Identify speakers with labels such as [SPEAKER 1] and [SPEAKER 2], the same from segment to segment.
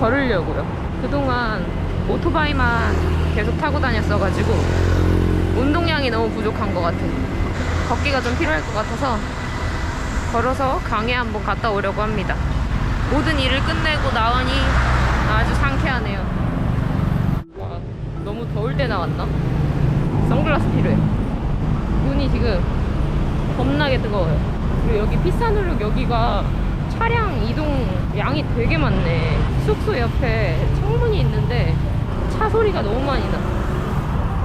[SPEAKER 1] 걸으려고요. 그동안 오토바이만 계속 타고 다녔어가지고 운동량이 너무 부족한 것 같아요. 걷기가 좀 필요할 것 같아서 걸어서 강에 한번 갔다 오려고 합니다. 모든 일을 끝내고 나오니 아주 상쾌하네요. 와, 너무 더울 때 나왔나? 선글라스 필요해. 눈이 지금 겁나게 뜨거워요. 그리고 여기 피사누룩 여기가 차량 이동 양이 되게 많네. 숙소 옆에 창문이 있는데 차 소리가 너무 많이 나.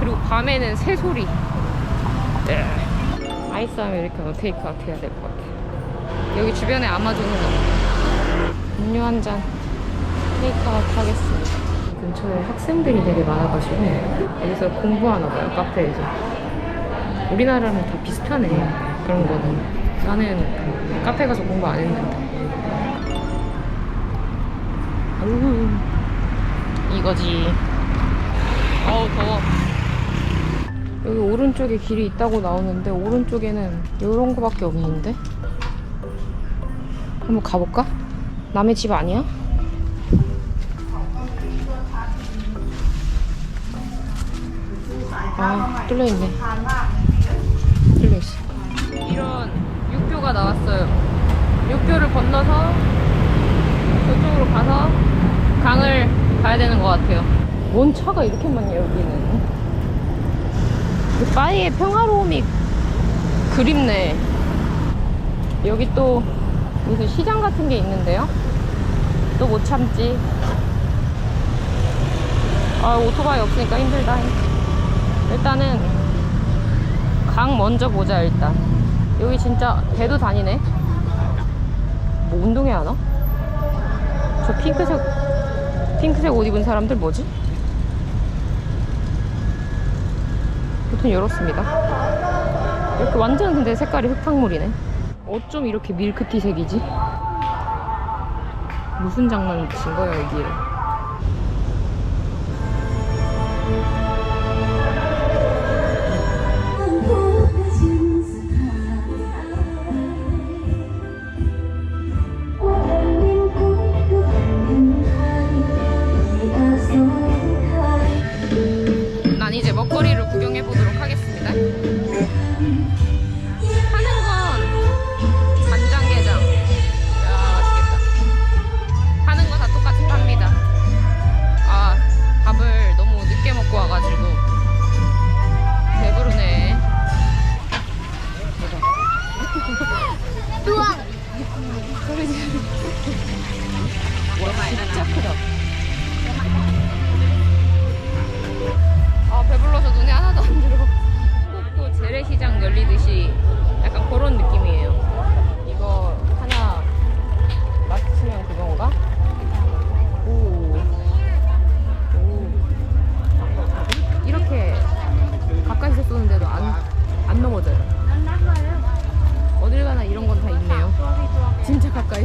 [SPEAKER 1] 그리고 밤에는 새 소리. 네. 아이스 아메리카노 테이크아웃 해야 될 것 같아. 여기 주변에 아마존은 없네. 음료 한 잔 테이크아웃 하겠습니다. 이 근처에 학생들이 되게 많아가지고 여기서 공부하나 봐요, 카페에서. 우리나라는 다 비슷하네, 그런 거는. 나는 카페 가서 공부 안 했는데. 이거지. 어우, 더워. 여기 오른쪽에 길이 있다고 나오는데, 오른쪽에는 이런 거밖에 없는데? 한번 가볼까? 남의 집 아니야? 아, 뚫려있네. 뚫려있어. 이런 육교가 나왔어요. 육교를 건너서 저쪽으로 가서 강을 가야 되는 것 같아요. 뭔 차가 이렇게 많냐, 여기는. 그 파리의 평화로움이 그립네. 여기 또 무슨 시장 같은 게 있는데요? 또 못 참지. 아, 오토바이 없으니까 힘들다. 일단은 강 먼저 보자, 일단. 여기 진짜 배도 다니네. 뭐 운동회 하나? 저 핑크색, 핑크색 옷 입은 사람들 뭐지? 보통 이렇습니다. 이렇게 완전 근데 색깔이 흙탕물이네. 어쩜 이렇게 밀크티색이지? 무슨 장난을 친 거야, 여기에. 진짜 크다.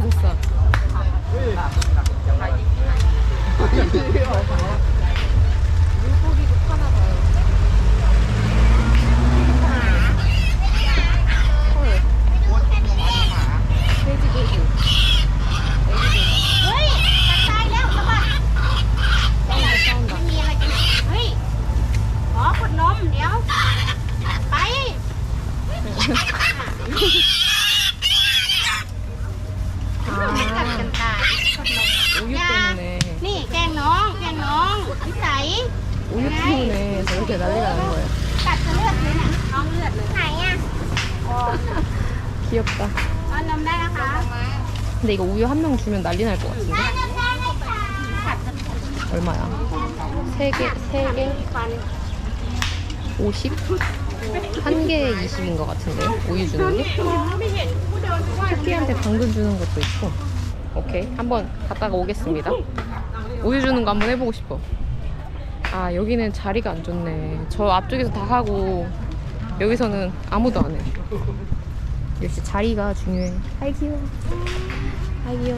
[SPEAKER 1] 진짜 가까이서 쏴. 물고기도 파나 봐요. 헐. 돼지 돼지.
[SPEAKER 2] Ui, đặt tay léo các bạn
[SPEAKER 1] 싸운다 싸운다.
[SPEAKER 2] Không nghe là cái Ui Có một nôm đéo Bay Cầm cầm tài
[SPEAKER 1] 우유 때문에
[SPEAKER 2] Nè, kèn nón, kèn nón Cái sấy
[SPEAKER 1] 우유 때문에 저렇게 난리가 나는 거예요.
[SPEAKER 2] Cắt cái lượt nữa nè Con lượt nữa Này nha
[SPEAKER 1] 귀엽다.
[SPEAKER 2] Con nằm đây hả?
[SPEAKER 1] 근데 이거 우유 한 명 주면 난리 날 것 같은데? 얼마야? 세 개, 세 개? 50? 한 개에 20인 것 같은데요? 우유 주는 게? 토끼한테 당근 주는 것도 있고. 오케이. 한번 갔다가 오겠습니다. 우유 주는 거 한번 해보고 싶어. 아, 여기는 자리가 안 좋네. 저 앞쪽에서 다 하고, 여기서는 아무도 안 해. 역시 자리가 중요해. 아이, 귀여워.
[SPEAKER 3] 아이요.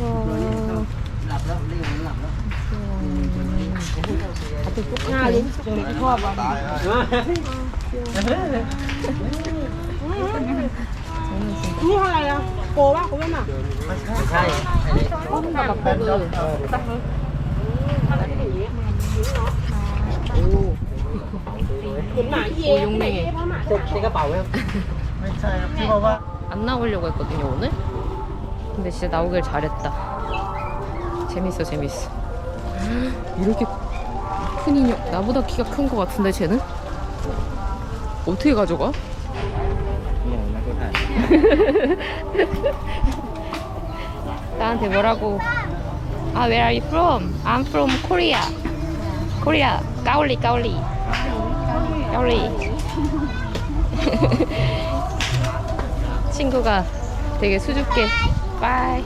[SPEAKER 3] 어,
[SPEAKER 1] 안 나오려고 했거든요, 오늘. 근데 진짜 나오길 잘했다. 재밌어, 재밌어. 이렇게 큰 인형. 나보다 키가 큰 것 같은데, 쟤는? 어떻게 가져가? 나한테 뭐라고 아 where are you from? I'm from Korea Korea 까올리 까올리 까올리 친구가 되게 수줍게 빠이.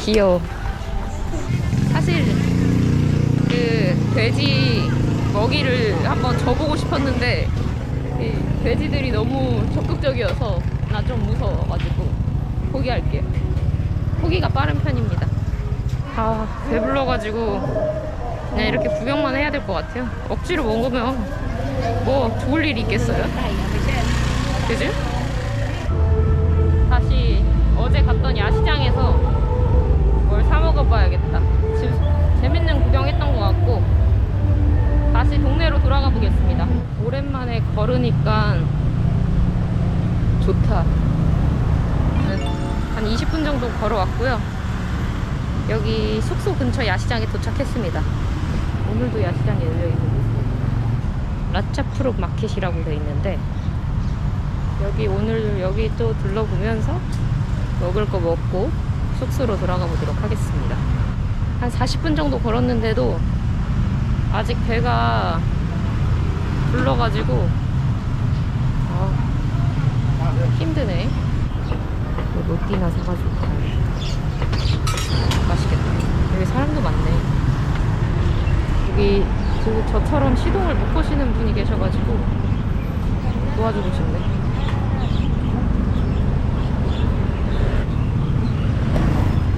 [SPEAKER 1] 귀여워. 사실 그 돼지 먹이를 한번 줘보고 싶었는데 이 돼지들이 너무 적극적이어서 나 좀 무서워가지고 포기할게요. 포기가 빠른 편입니다. 아 배불러가지고 그냥 이렇게 구경만 해야 될 것 같아요. 억지로 먹으면 뭐 좋을 일이 있겠어요? 그지? 먹어봐야겠다. 재밌는 구경했던 것 같고 다시 동네로 돌아가 보겠습니다. 오랜만에 걸으니까 좋다. 한 20분 정도 걸어왔고요. 여기 숙소 근처 야시장에 도착했습니다. 오늘도 야시장에 열려있는 곳이에요. 라차프룩 마켓이라고 되어 있는데 여기 오늘 여기 또 둘러보면서 먹을 거 먹고 숙소로 돌아가 보도록 하겠습니다. 한 40분 정도 걸었는데도 아직 배가 불러가지고 아, 힘드네. 뭐 로띠나 사가지고 가야겠다. 맛있겠다. 여기 사람도 많네. 여기 저, 저처럼 시동을 못 거시는 분이 계셔가지고 도와주고 싶네.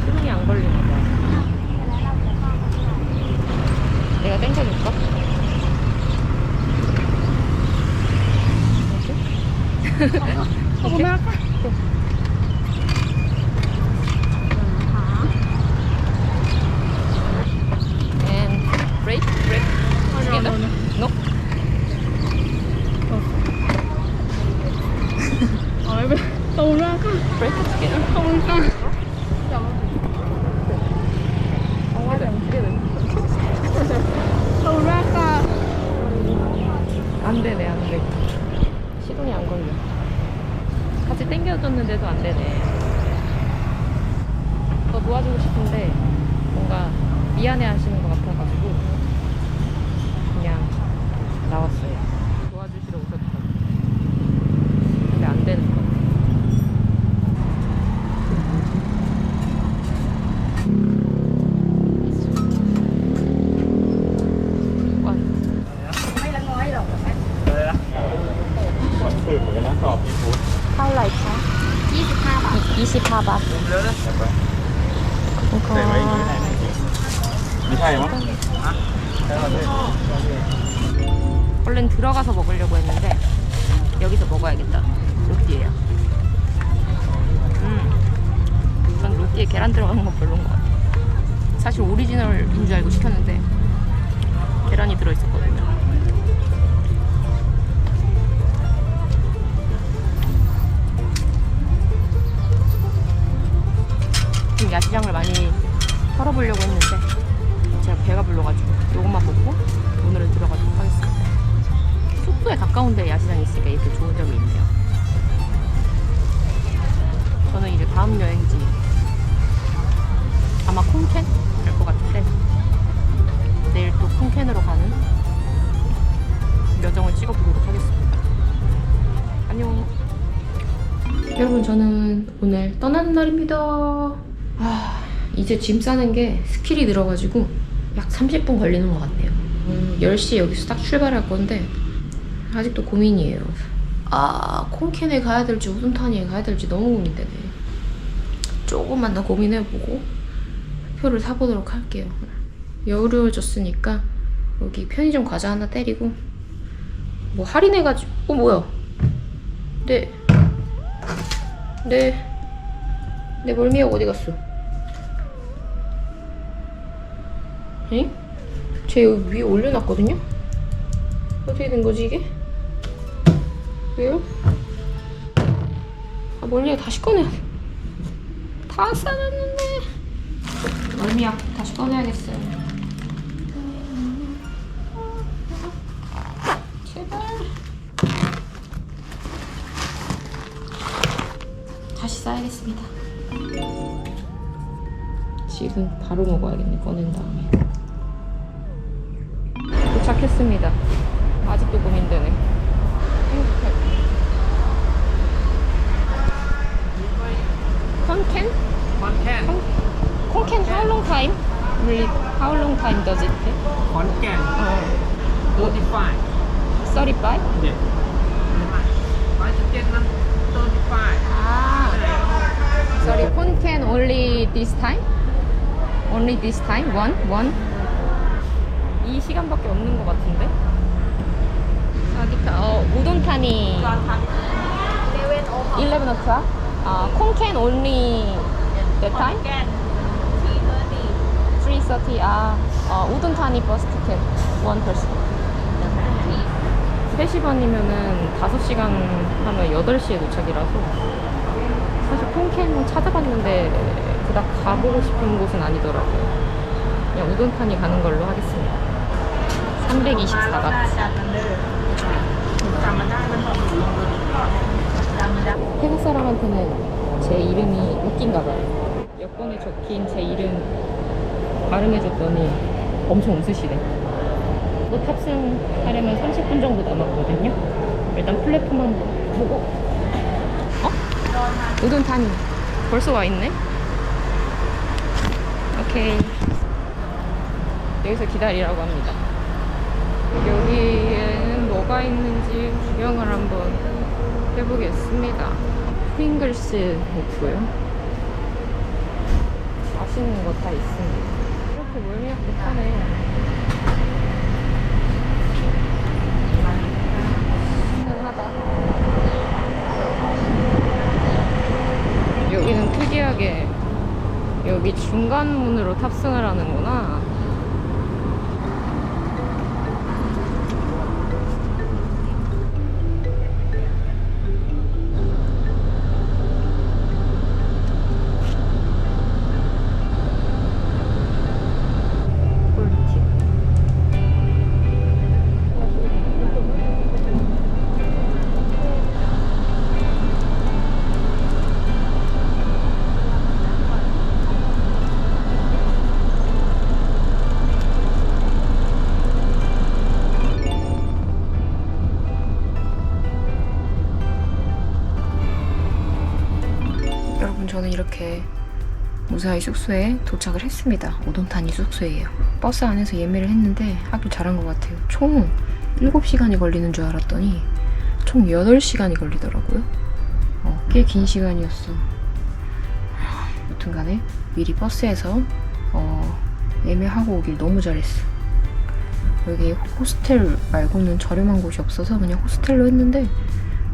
[SPEAKER 1] 시동이 안 걸리나 봐. 내가 땡겨줄까?
[SPEAKER 2] Không có
[SPEAKER 1] And break, break together? No?
[SPEAKER 2] Tù ra con
[SPEAKER 1] Break it together.
[SPEAKER 2] Không con
[SPEAKER 1] together.
[SPEAKER 2] Tù ra con
[SPEAKER 1] 안 되네, 안 돼. 시동이 안 걸려. 같이 당겨줬는데도 안 되네. 더 도와주고 싶은데 뭔가 미안해 하시는 것 같아가지고 그냥 나왔어요. 도와주시러 오셨다. 근데 안 되는 거. 와,
[SPEAKER 3] เ ลยนะหมดสื่อเหมือนกันนะสอบมีฟูด
[SPEAKER 1] เท่าไหร่คะ
[SPEAKER 2] 25 bạc
[SPEAKER 1] 25 บาท
[SPEAKER 3] เร็วนะแต่ไว้อย่างนี้ไหนไม่ใช่มั้งใช่ป่ะพี่
[SPEAKER 1] 원래는 들어가서 먹으려고 했는데 여기서 먹어야겠다. 로띠예요. 음, 전 로띠에 계란 들어가는 건 별로인 것 같아요. 사실 오리지널인 줄 알고 시켰는데 계란이 들어있었거든 저는 오늘 떠나는 날입니다. 아, 이제 짐 싸는 게 스킬이 들어가지고 약 30분 걸리는 것 같네요. 음, 10시에 여기서 딱 출발할 건데 아직도 고민이에요. 아, 콩캔에 가야 될지 우둔타니에 가야 될지 너무 고민되네. 조금만 더 고민해보고 표를 사보도록 할게요. 여유로워졌으니까 여기 편의점 과자 하나 때리고 뭐 할인해가지고 어 뭐야? 네. 네. 내 멀미약 어디 갔어? 에? 제 여기 위에 올려놨거든요? 어떻게 된 거지 이게? 왜요? 아 멀리야 다시 꺼내 다 싸놨는데 멀미약 다시 꺼내야겠어요 제발 다시 싸야겠습니다 지금 바로 먹어야겠네 꺼낸 다음에 도착했습니다 아직도 고민되네 콘캔?
[SPEAKER 4] Content
[SPEAKER 1] 콘캔 how long time? Really? How long time does it take?
[SPEAKER 4] Content
[SPEAKER 1] 어,
[SPEAKER 4] 35
[SPEAKER 1] 35?
[SPEAKER 4] Dạ Nói trực tiếp năm 35
[SPEAKER 1] 아, sorry, 콘캔 only this time? Only this time? One? One? 이 시간밖에 없는 것 같은데? 여기다, 어, 우동탄이 11 o'clock? 아, 콘캔 only that time? 3.30 아, 어, 우둔타니 버스 티켓 원 person 3시 반이면은 5시간 하면 8시에 도착이라서 사실 콩캔 찾아봤는데 그닥 가보고 싶은 곳은 아니더라고요 그냥 우둔타니 가는 걸로 하겠습니다 324바 태국 사람한테는 제 이름이 웃긴가 봐요. 여권에 적힌 제 이름 발음해줬더니 엄청 웃으시네. 또 탑승하려면 30분 정도 남았거든요. 일단 플랫폼 한번 보고. 어? 우돈 타니 벌써 와 있네. 오케이. 여기서 기다리라고 합니다. 여기에는 뭐가 있는지 구경을 한번 해보겠습니다. 프링글스 있고요. 맛있는 거 다 있습니다. 이렇게 멀미약도 파네. 신선하다. 여기는 특이하게 여기 중간 문으로 탑승을 하는구나. 무사히 숙소에 도착을 했습니다. 오돈타니 숙소예요. 버스 안에서 예매를 했는데 하길 잘한 것 같아요. 총 7시간이 걸리는 줄 알았더니 총 8시간이 걸리더라고요. 어, 꽤 긴 시간이었어. 여튼 간에 미리 버스에서 어, 예매하고 오길 너무 잘했어. 여기 호스텔 말고는 저렴한 곳이 없어서 그냥 호스텔로 했는데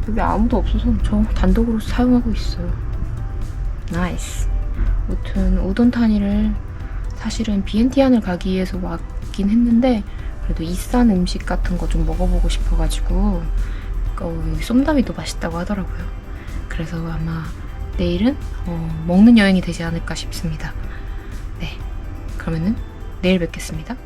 [SPEAKER 1] 여기 아무도 없어서 저 단독으로 사용하고 있어요. 나이스. 아무튼 우돈타니를 사실은 비엔티안을 가기 위해서 왔긴 했는데 그래도 이싼 음식 같은 거 좀 먹어보고 싶어가지고 어, 쏨다미도 맛있다고 하더라고요. 그래서 아마 내일은 어, 먹는 여행이 되지 않을까 싶습니다. 네, 그러면은 내일 뵙겠습니다.